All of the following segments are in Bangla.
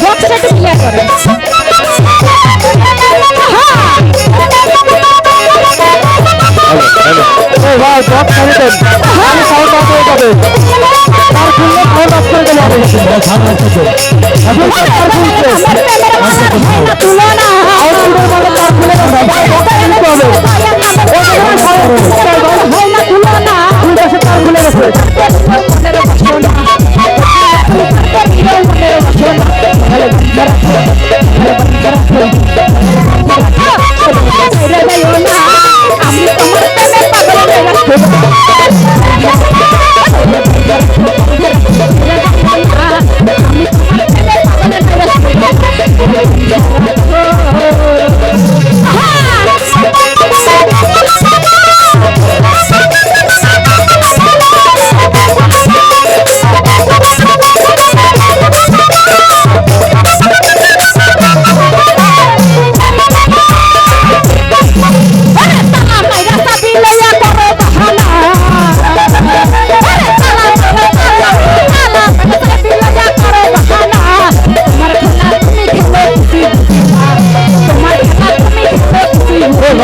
ভক্তটাকে বিয়া করে ভাই ভক্ত ছেড়ে দেন Yes, yes, yes.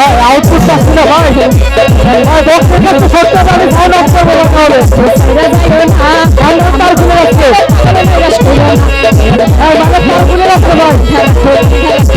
ভাই আউটপুট পাচ্ছি না ভাই ভাই বক্স একটু সরতে পারি সাউন্ড অফ করে রাখতে হবে সাউন্ড তার খুলে যাচ্ছে হ্যাঁ মানে তার খুলে যাচ্ছে ভাই।